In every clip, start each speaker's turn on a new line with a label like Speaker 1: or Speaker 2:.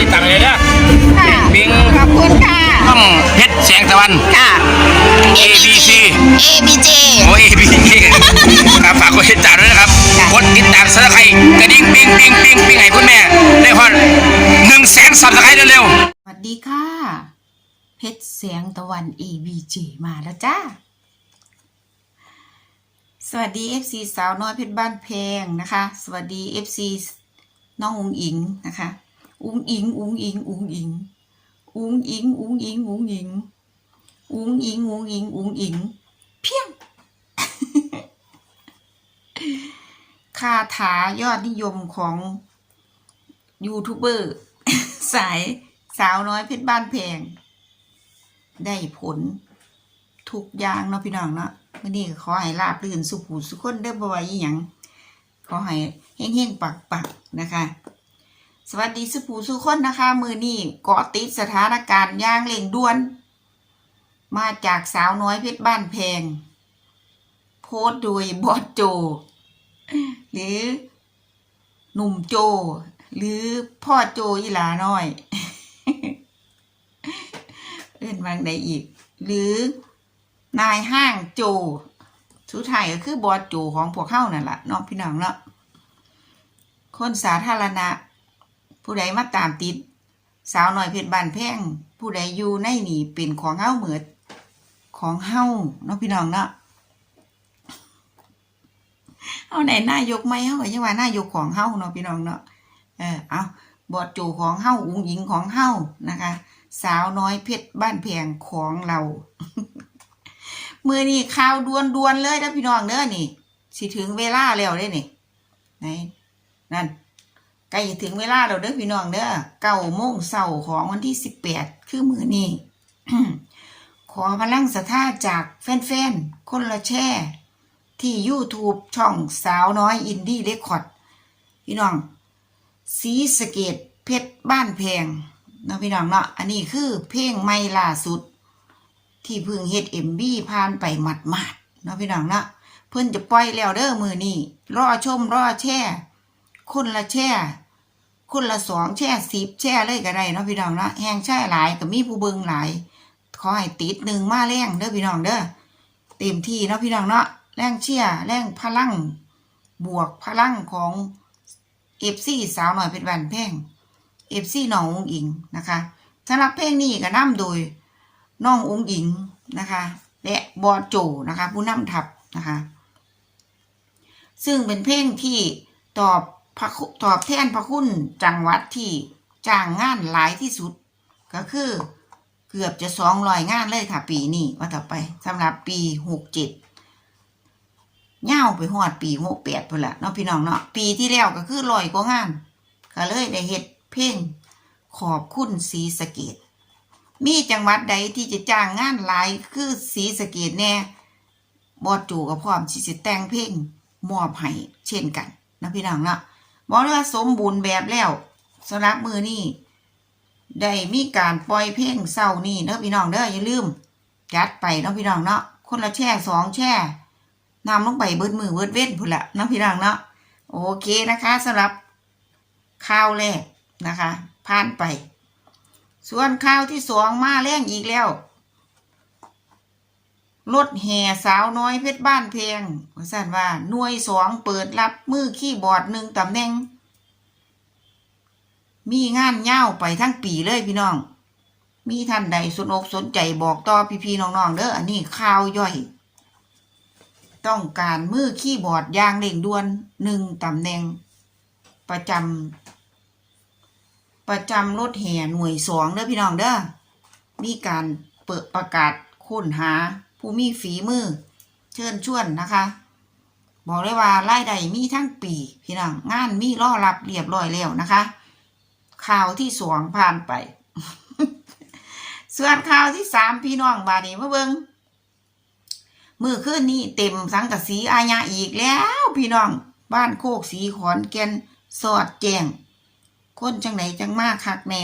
Speaker 1: ติดตามเลยเด้อ
Speaker 2: ค่ะ
Speaker 1: ปิง
Speaker 2: ขอบคุณค่ะ
Speaker 1: ช่องเพชรแสงตะวัน
Speaker 2: ค่ะ
Speaker 1: A B C
Speaker 2: A B J
Speaker 1: โอ้ A B C ครับฝากกดติดตามด้วยนะครับ
Speaker 2: ค่ะ
Speaker 1: กดติดตามสับสไครต์กระดิ่งปิ้งปิ้งปิ้งปิ้งให้คุณแม่ได้ฮอดหนึ่งแสนสับสไครต์เร็วๆ
Speaker 2: สวัสดีค่ะ เพชรเสียงตะวัน A B J มาแล้วจ้าสวัสดี FC สาวน้อยเพชรบ้านเพงนะคะ สวัสดี FC น้องอุงอิงนะคะ อุงอิงอุงอิงอุงอิงอุงอิงอุงอิงอุงอิงอุงอิงอุงอิงอุงอิงเพียงคาถายอดนิยมของยูทูบเบอร์สายสาวน้อยเพชรบ้านเพง ได้ผล ทุกอย่างเนาะพี่น้องเนาะวันนี้ขอให้ลาบลื่นสุขหูสุขคนเด้บ่ว่าอีหยังขอให้เฮงๆปักๆนะคะ สวัสดีสุขหูสุขคนนะคะ มือนี้เกาะติดสถานการณ์ย่างเร่งด่วน มาจากสาวน้อยเพชรบ้านแพง โพสโดยบอสโจ หรือหนุ่มโจ หรือพ่อโจอีหลาน้อย เอื่นบางใดอีก หรือนายห้างโจ สุดท้ายก็คือบอสโจของพวกเข้านั่นแหละน้องพี่น้องเนาะคนสาธารณะ ผู้ใดมาตามติด สาวหน่อยเพชรบานแพงผู้ใดอยู่ในนี่เป็นของเฮ้าเหมือดของเฮ้าเน้องพี่น้องเนาะเอาไหนหน้ายกไหมเฮาก็ยังว่านายกของเฮ้าเนาะพี่น้องเนาะเออเอาบอดโจของเฮ้าอุ้งหญิงของเฮ้านะคะ สาวน้อยเพชรบ้านแพงของเรามือนี่ข่าวดวนดวนเลยนะพี่น้องเด้อนี่ สิถึงเวลาแล้วเด้นี่ไหนนั่น ใกล้ถึงเวลาแล้วเด้อพี่น้องเด้อเก้าโมงเช้าของวันที่สิบแปดคือมือนี่ขอพลังศรัทธาจากแฟนๆ คนละแช่ ที่ YouTube ช่องสาวน้อยอินดี้เรคคอร์ดพี่น้อง สีสเกตเพชรบ้านแพงเนาะพี่น้องเนาะอันนี้คือเพลงใหม่ล่าสุด ที่พิ่งเฮ็ดเอ็มบีผ่านไปหมัดๆเนาะพี่น้องเนาะเพิ่นจะปล่อยแล้วเด้อมือนี้รอชมรอแช่ คนละแช่ คนละสองแช่สิบแช่เลยก็ได้เนาะพี่น้องเนาะแหงแช่หลายก็มีผู้เบิงหลายขอให้ติดหนึ่งมาแรงเด้อพี่น้องเด้อเต็มที่เนาะพี่น้องเนาะแรงเชียแรงพลัง บวกพลังของเอฟซีสาวหน่อยเป็นวันแพงเอฟซีน้ององอิงนะคะสำหรับเพลงนี้ก็นำโดยน้ององอิงนะคะ และบอโจนะคะ ผู้นำทัพนะคะ ซึ่งเป็นเพลงที่ตอบ พระคุตอบแทนพระคุณจังหวัดที่จ้างงานหลายที่สุด ก็คือเกือบจะสองรอยงานเลยค่ะ ปีนี้ว่าต่อไปสำหรับปีหกเจ็ดเง่าวไปหอดปีหกแปดพุ่นละเนาะพี่น้องเนาะปีที่แล้วก็คือลอยกว่างาน ก็เลยได้เฮ็ดเพลงขอบคุณสีสะเกตมีจังหวัดใดที่จะจ้างงานหลายคือสีสะเกตแน่บอดจูกับพร้อมสิสแต่งเพลงมอบให้เช่นกันนะพี่น้องเนาะ บอกเลยว่าสมบูรณ์แบบแล้วสำหรับมือนี่ได้มีการปล่อยเพลงเศร้านี่เนาะพี่น้องเด้ออย่าลืมจัดไปเนาะพี่น้องเนาะคนละแช่สองแช่นำลงไปเบิดมือเบิดเว้นพุ่นละเนาะพี่น้องเนาะโอเคนะคะสำหรับข้าวแรกนะคะผ่านไป ส่วนข้าวที่สองมาแรงอีกแล้ว รถแห่สาวน้อยเพชรบ้านเพงว่าสั่นว่าหน่วยสองเปิดรับมือคีย์บอร์ดหนึ่งตำแหน่ง มีงานเย่าไปทั้งปีเลยพี่น้อง มีท่านใดสนอกสนใจบอกต่อพี่ๆน้องๆเด้ออันนี้ข่าวย่อย ต้องการมือคีย์บอร์ดยางเร่งด่วนหนึ่งตำแหน่ง ประจำประจำรถแห่หน่วยสองเด้อพี่น้องเด้อมีการเปิดประกาศค้นหา ผู้มีฝีมือ เชิญชวนนะคะ บอกเลยว่ารายได้มีทั้งปีพี่น้องงานมีรอรับเรียบร้อยแล้วนะคะ ข่าวที่สองผ่านไป ส่วนข่าวที่สามพี่น้องบาดนี้มาเบิงมือคืนนี้เต็มสังกะสีอาญาอีกแล้ว พี่น้องบ้านโคกสีขอนแก่นสอดแจงคนจังไหนจังมากคักแน่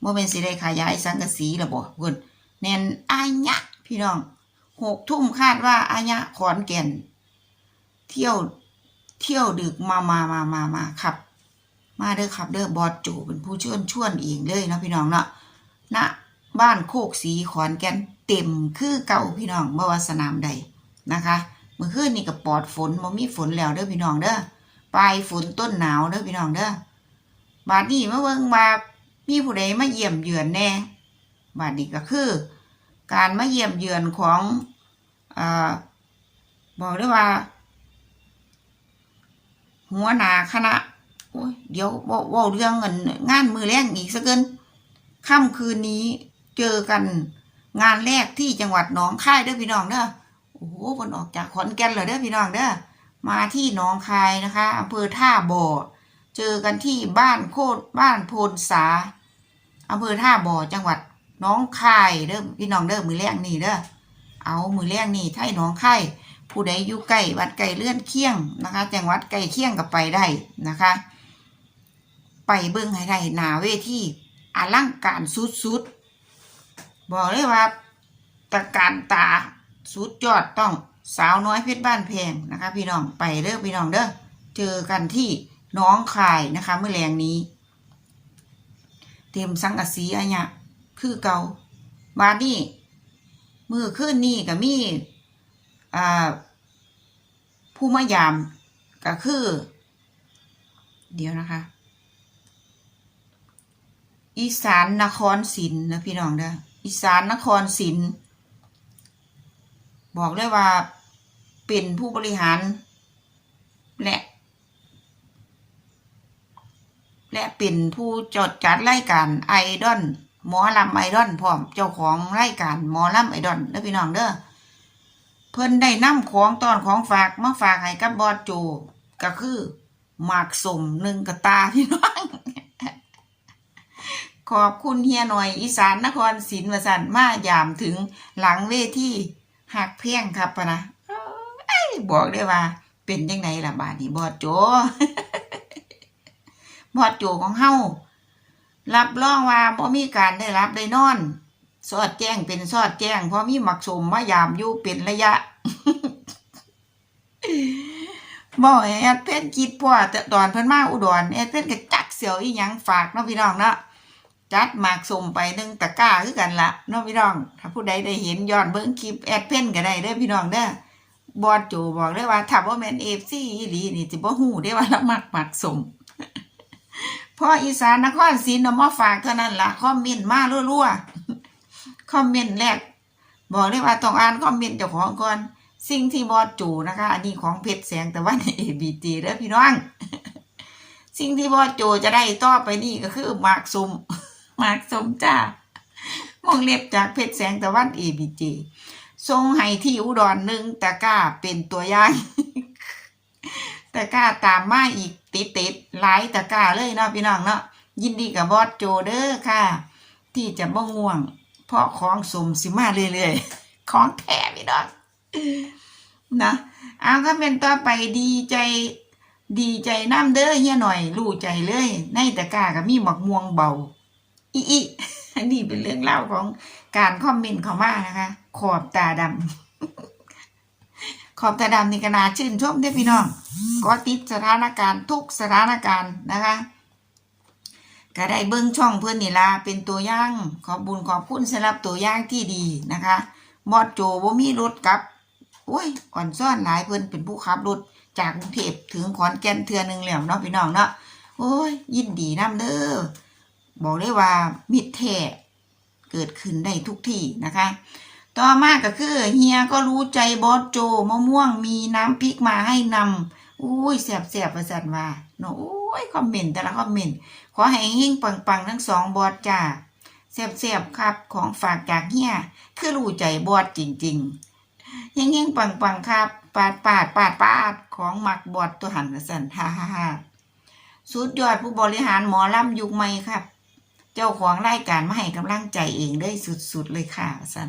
Speaker 2: โมเมนสิได้ขยายสังกะสีละบ่เพิ่นแน่นอายะพี่น้อง หกทุ่มคาดว่าอายะขอนแก่น เที่ยวเที่ยวดึกมามามามามาครับ มาเด้อครับเด้อบอสโจเป็นผู้ชวนชวนเองเลยนะพี่น้องเนาะณบ้านโคกสีขอนแก่นเต็มคือเก่าพี่น้องเมื่อวสนามใดนะคะเมื่อคืนนี่ก็ปอดฝนบ่มีฝนแล้วเด้อพี่น้องเด้อปลายฝนต้นหนาวเด้อพี่น้องเด้อบาดนี้มาเบิ่งมามีผู้ใดมาเยี่ยมเยือนแน่บาดนี้ก็คือ การมาเยี่ยมเยือนของอบอกได้ว่า หัวหน้าคณะเดี๋ยวเว้าเว่าเรื่องเงินงานมือแรกอีกสักเกินค่ำคืนนี้เจอกันงานแรกที่จังหวัดหนองคายเด้อพี่น้องเด้อโอ้โหมันออกจากขอนแก่นเลยเด้อพี่น้องเด้อมาที่หนองคายนะคะอำเภอท่าบ่อเจอกันที่บ้านโคตรบ้านโพนสาอำเภอท่าบ่อจังหวัด น้องคายเด้อพี่น้องเด้อมือแรกนี่เด้อเอามือแรกนี่ไทยน้องคายผู้ใดอยู่ใกล้วัดไก่เลื่อนเคียงนะคะจังหวัดไก่เคียงก็ไปได้นะคะ ไปเบิ่งให้ได้หนาเวทีอลังการสุดๆบอกเลยว่าตะการตาสุดยอดต้องสาวน้อยเพชรบ้านแพงนะคะ พี่น้องไปเด้อพี่น้องเด้อเจอกันที่น้องคายนะคะเมื่อแรงนี้ เต็มสังกะสีอะเนี่ย คือเกาบาดนี้มือขึ้นนี่ก็มีอ่าผู้มายามก็คือ เดี๋ยวนะคะ อีสานนครศิลป์นะพี่น้องเด้ออีสานนครศิลป์บอกเลยว่าเป็นผู้บริหาร และ และเป็นผู้จดจัดรายการไอดอล หมอลำไอดอลพร้อมเจ้าของรายการหมอลำไอดอลเด้อพี่น้องเด้อเพิ่นได้นำของตอนของฝากมาฝากให้กับบอสโจก็คือหมากสมหนึ่งกระตาพี่น้องขอบคุณเฮียหน่อย อีสานนครศรีวสันมายามถึงหลังเวทีหักเพียงครับปะนะอบอกได้ว่า เป็นยังไงล่ะบาดนี้บอสโจบอสโจของเฮา รับรองว่าบ่มีการได้รับได้นอน สอดแจ้งเป็นสอดแจ้งเพราะมีหมักสมมายามอยู่เป็นระยะบ่ให้แอดเพ่นคิดพ่อแต่ตอนเพิ่นมาอุดรแอดเพ่นก็จักเสียวอีหยังฝากเนาะพี่น้องเนาะจัดหมากสมไปหนึ่งตะก้าคือกันละเนาะพี่น้อง ถ้าผู้ใดได้เห็นย้อนเบิ่งคลิปแอดเพ่นก็ได้เด้อพี่น้องเด้อบอสโจบอกเลยว่าถ้าบ่าแม่น FC อีหลีนี่สิบ่ฮู้ได้ว่าเรามักหมากสม พออีสานนครศรีเอามาฝากเท่านั้นล่ะคอมเมนต์มารัวๆคอมเมนต์แรก บอกเลยว่าต้องอ่านคอมเมนต์เจ้าของก่อน สิ่งที่บอสจูนะคะ อันนี้ของเพชรแสงแต่ว่าใน ABT เด้อพี่น้อง สิ่งที่บอสโจจะได้ต่อไปนี่ก็คือหมากสมหมากสมจ้ามองเล็บจากเพชรแสงแต่วัน ABT ทรงให้ที่อุดรหนึ่งตะก้าเป็นตัวอย่าง ตะกร้าตามมาอีกติดติดๆหลายตะกร้าเลยเนาะพี่น้องเนาะยินดีกับบอสโจเด้อค่ะ ที่จะบ่ง่วง เพราะของสมสิมาเรื่อยๆของแท้พี่น้องนะเอาก็เป็นต่อไปดีใจ ดีใจน้ำเด้อเฮียหน่อย รู้ใจเลย ในตะกร้าก็มีหมักม่วงเบาอีอีอันนี้เป็นเรื่องเล่าของการคอมเมนต์เขามานะคะ ขอบตาดำ ขอบตาดำนี่ก็น่าชื่นชมเด้พี่น้องก็ติดสถานการณ์ทุกสถานการณ์นะคะก็ได้เบิ้งช่องเพื่อนนี่ละเป็นตัวย่างขอบบุญขอบคุณสำหรับตัวย่างที่ดีนะคะบอดโจบ่มีรถกลับโอ้ยอ่อนซ่อนหลายเพื่อนเป็นผู้ขับรถจากกรุงเทพถึงขอนแก่นเทือหนึงแล้วเนาะพี่น้องเนาะโอ้ย ยินดีน้ำเด้อบอกเลยว่ามิตรแท้เกิดขึ้นได้ทุกที่นะคะ ต่อมาก็คือเฮียก็รู้ใจบอสโจมะม่วงมีน้ำพริกมาให้นำอุ้ยแสบแสบประสันว่าเนาะโอ้ยคอมเมนต์แต่ละคอมเมนต์ขอให้ยิ่งปังๆทั้งสองบอดจ้าแซ่บๆครับของฝากจากเฮียคือรู้ใจบอดจริงๆยิ่งยิ่งปังๆครับ ปาดปาดปาดปาดของหมักบอดตัวหันกระสันฮ่าฮ่าฮ่าสุดยอดผู้บริหารหมอลำยุคใหม่ครับ เจ้าของรายการมาให้กำลังใจเองได้สุดๆเลยค่ะสัน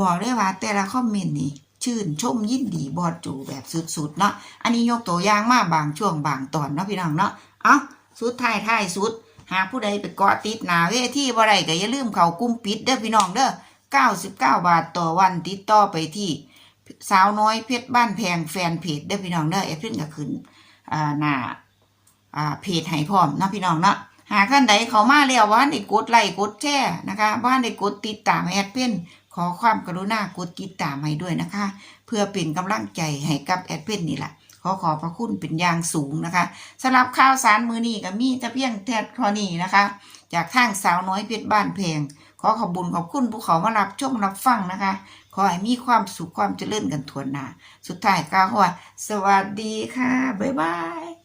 Speaker 2: บอกได้ว่า แต่ละคอมเมนต์นี่ชื่นชมยินดีบอดจูแบบสุดๆเนาะอันนี้ยกตัวอย่างมาบางช่วงบางตอนเนาะพี่น้องเนาะเอ้าสุดท้ายท้ายสุด หากผู้ใดไปเกาะติดหนาเวทีบ่ได้ก็อย่าลืมเขากุ้มปิดเด้อพี่น้องเด้อ99 บาทต่อวันติดต่อไปที่สาวน้อยเพชรบ้านแพงแฟนเพจเด้อพี่น้องเด้อเอฟเฟนก็ขึ้นอ่าหน้าอ่าเพจให้พร้อมนะพี่น้องเนาะหากท่านใดเขามาแล้วว่าได้กดไลค์กดแชร์นะคะว่าได้กดติดตามแอดเพน อความกรุณากดติดตามให้ด้วยนะคะ เพื่อเป็นกำลังใจให้กับแอดเพนนี่แหละขอขอบพระคุณเป็นอย่างสูงนะคะสำหรับข่าวสารมือนี้ก็มีแต่เพียงแค่เท่านี้นะคะ จากทางสาวน้อยเพชรบ้านเพงขอขอบบุญขอบคุณผู้เขามารับชมรับฟังนะคะ ขอให้มีความสุขความเจริญกันทวนหนาสุดท้ายก็ว่า สวัสดีค่ะ บ๊ายบาย